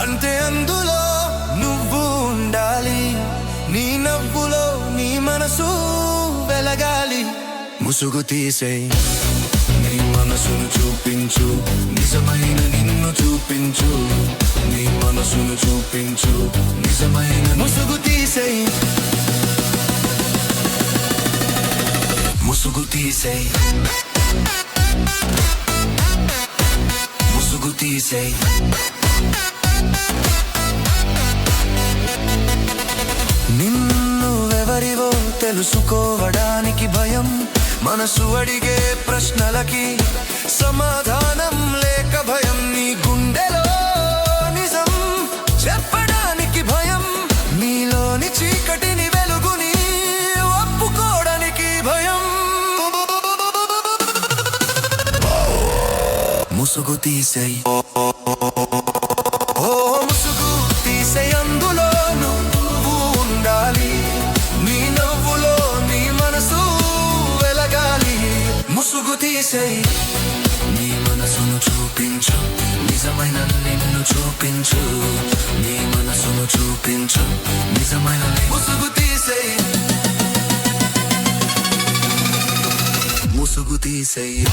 అంటే అందులో నువ్వు నీ నవ్వులో నీ మనసు వెలగాలి ముసుగు తీసేయి నీ మనసును చూపించు. నిజమైన నిన్ను చూపించు. నీ మనసును చూపించు. నిజమైన ముసుగు తీసేయి ముసుగు తీసేయి ముసుగు తీసేయి నిన్నువెవరివో తెలుసుకోవడానికి భయం. మనసు అడిగే ప్రశ్నలకి సమాధానం లేక భయం నీ గుండెలో నిజం చెప్పడానికి భయం నీలోని చీకటిని వెలుగుని ఒప్పుకోవడానికి భయం. ముసుగు తీసేయి. చూపించు నిజమైన ముసుగు తీసేయి. ముసుగు తీసేయి.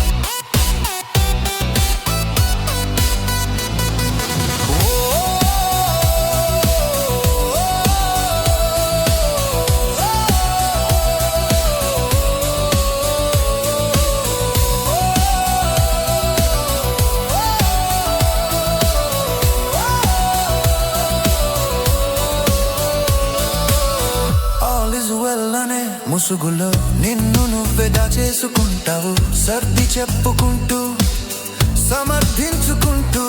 ఆల్ ముసుగులో నిన్ను నువ్వే దాచేసుకుంటావు సర్ది చెప్పుకుంటూ సమర్థించుకుంటూ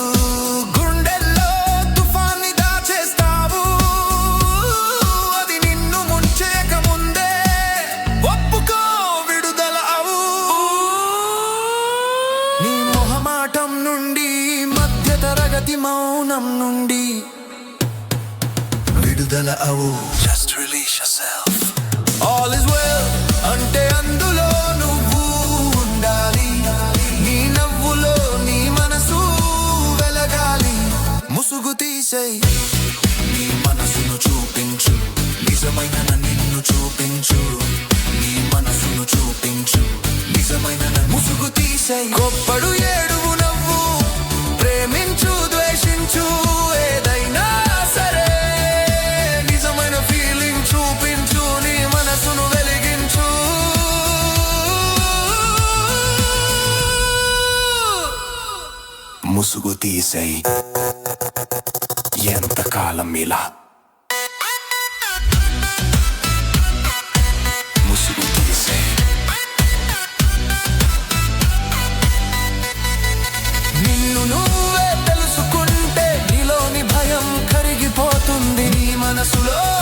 గుండెల్లో తుఫాన్ని దాచేస్తావు అది నిన్ను ముంచేక ముందే ఒప్పుకో విడుదల అవు. నీ మొహమాటం నుండి మధ్య తరగతి మౌనం నుండి విడుదల అవు. Just release yourself. తీసేయి నీ మనసును చూపించు నిజమైన నిన్ను చూపించు నీ మనసును చూపించు నిజమైన ముసుగు తీసేయి గొప్పడు ఏడువు నవ్వు ప్రేమించు ద్వేషించు ఏదైనా సరే నిజమైన ఫీలింగ్ చూపించు నీ మనసును వెలిగించు ముసుగు తీసేయి కాలం ఇలా. ముసుగు నిన్ను నువ్వే తెలుసుకుంటే నీలోని భయం కరిగిపోతుంది నీ మనసులో.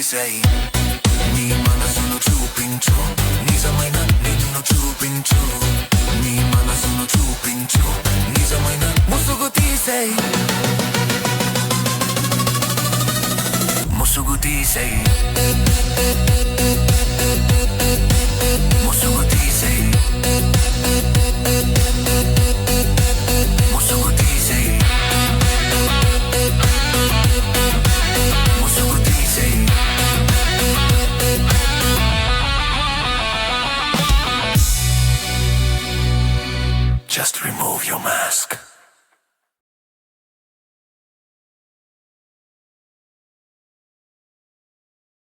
ముసుగు తీసేయి నీ మనసును చూపించు నిజమైన నిన్ను చూపించు నీ మనసును చూపించు నిజమైన ముసుగు తీసేయి ముసుగు తీసేయి Just remove your mask.